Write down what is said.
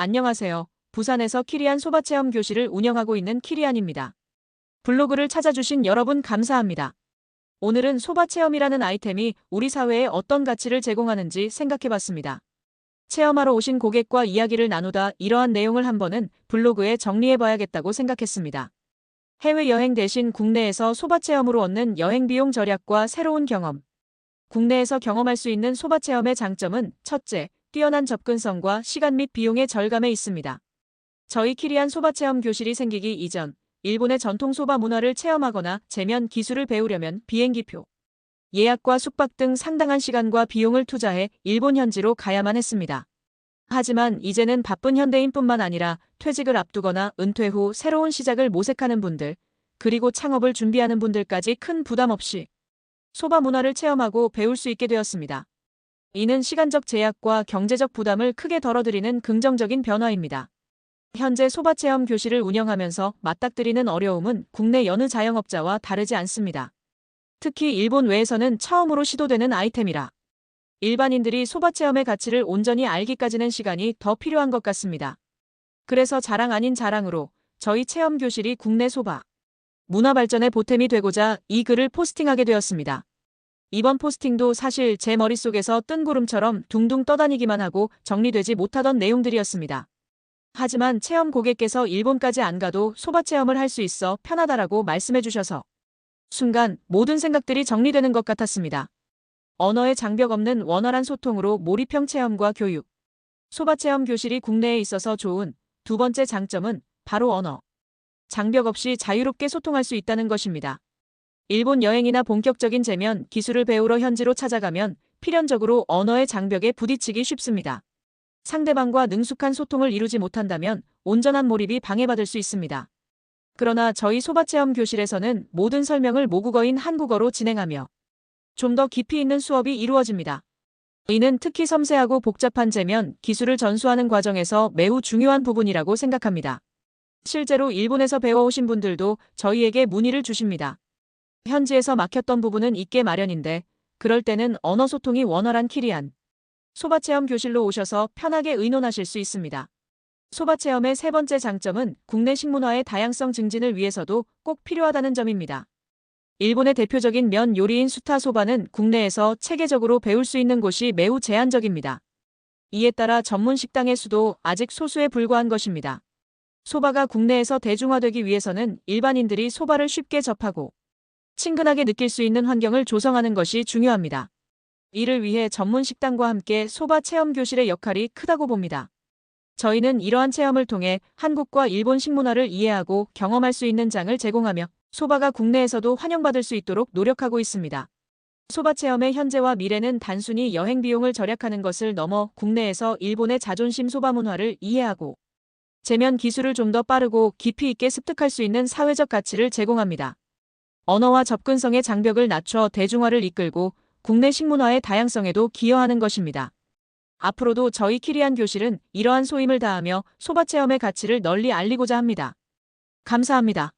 안녕하세요. 부산에서 키리안 소바체험 교실을 운영하고 있는 키리안입니다. 블로그를 찾아주신 여러분 감사합니다. 오늘은 소바체험이라는 아이템이 우리 사회에 어떤 가치를 제공하는지 생각해봤습니다. 체험하러 오신 고객과 이야기를 나누다 이러한 내용을 한 번은 블로그에 정리해봐야겠다고 생각했습니다. 해외여행 대신 국내에서 소바체험으로 얻는 여행 비용 절약과 새로운 경험. 국내에서 경험할 수 있는 소바체험의 장점은 첫째, 뛰어난 접근성과 시간 및 비용의 절감에 있습니다. 저희 키리안 소바 체험 교실이 생기기 이전, 일본의 전통 소바 문화를 체험하거나 제면 기술을 배우려면 비행기표, 예약과 숙박 등 상당한 시간과 비용을 투자해 일본 현지로 가야만 했습니다. 하지만 이제는 바쁜 현대인뿐만 아니라 퇴직을 앞두거나 은퇴 후 새로운 시작을 모색하는 분들, 그리고 창업을 준비하는 분들까지 큰 부담 없이 소바 문화를 체험하고 배울 수 있게 되었습니다. 이는 시간적 제약과 경제적 부담을 크게 덜어드리는 긍정적인 변화입니다. 현재 소바체험 교실을 운영하면서 맞닥뜨리는 어려움은 국내 여느 자영업자와 다르지 않습니다. 특히 일본 외에서는 처음으로 시도되는 아이템이라 일반인들이 소바체험의 가치를 온전히 알기까지는 시간이 더 필요한 것 같습니다. 그래서 자랑 아닌 자랑으로 저희 체험 교실이 국내 소바 문화 발전의 보탬이 되고자 이 글을 포스팅하게 되었습니다. 이번 포스팅도 사실 제 머릿속에서 뜬 구름처럼 둥둥 떠다니기만 하고 정리되지 못하던 내용들이었습니다. 하지만 체험 고객께서 일본까지 안 가도 소바 체험을 할 수 있어 편하다라고 말씀해 주셔서 순간 모든 생각들이 정리되는 것 같았습니다. 언어의 장벽 없는 원활한 소통으로 몰입형 체험과 교육. 소바 체험 교실이 국내에 있어서 좋은 두 번째 장점은 바로 언어. 장벽 없이 자유롭게 소통할 수 있다는 것입니다. 일본 여행이나 본격적인 제면 기술을 배우러 현지로 찾아가면 필연적으로 언어의 장벽에 부딪히기 쉽습니다. 상대방과 능숙한 소통을 이루지 못한다면 온전한 몰입이 방해받을 수 있습니다. 그러나 저희 소바체험 교실에서는 모든 설명을 모국어인 한국어로 진행하며 좀 더 깊이 있는 수업이 이루어집니다. 이는 특히 섬세하고 복잡한 제면 기술을 전수하는 과정에서 매우 중요한 부분이라고 생각합니다. 실제로 일본에서 배워오신 분들도 저희에게 문의를 주십니다. 현지에서 막혔던 부분은 있게 마련인데 그럴 때는 언어 소통이 원활한 키리안 소바체험 교실로 오셔서 편하게 의논하실 수 있습니다. 소바체험의 세 번째 장점은 국내 식문화의 다양성 증진을 위해서도 꼭 필요하다는 점입니다. 일본의 대표적인 면 요리인 수타 소바는 국내에서 체계적으로 배울 수 있는 곳이 매우 제한적입니다. 이에 따라 전문 식당의 수도 아직 소수에 불과한 것입니다. 소바가 국내에서 대중화되기 위해서는 일반인들이 소바를 쉽게 접하고 친근하게 느낄 수 있는 환경을 조성하는 것이 중요합니다. 이를 위해 전문 식당과 함께 소바 체험 교실의 역할이 크다고 봅니다. 저희는 이러한 체험을 통해 한국과 일본 식문화를 이해하고 경험할 수 있는 장을 제공하며 소바가 국내에서도 환영받을 수 있도록 노력하고 있습니다. 소바 체험의 현재와 미래는 단순히 여행 비용을 절약하는 것을 넘어 국내에서 일본의 자존심 소바 문화를 이해하고 제면 기술을 좀 더 빠르고 깊이 있게 습득할 수 있는 사회적 가치를 제공합니다. 언어와 접근성의 장벽을 낮춰 대중화를 이끌고 국내 식문화의 다양성에도 기여하는 것입니다. 앞으로도 저희 키리안 교실은 이러한 소임을 다하며 소바 체험의 가치를 널리 알리고자 합니다. 감사합니다.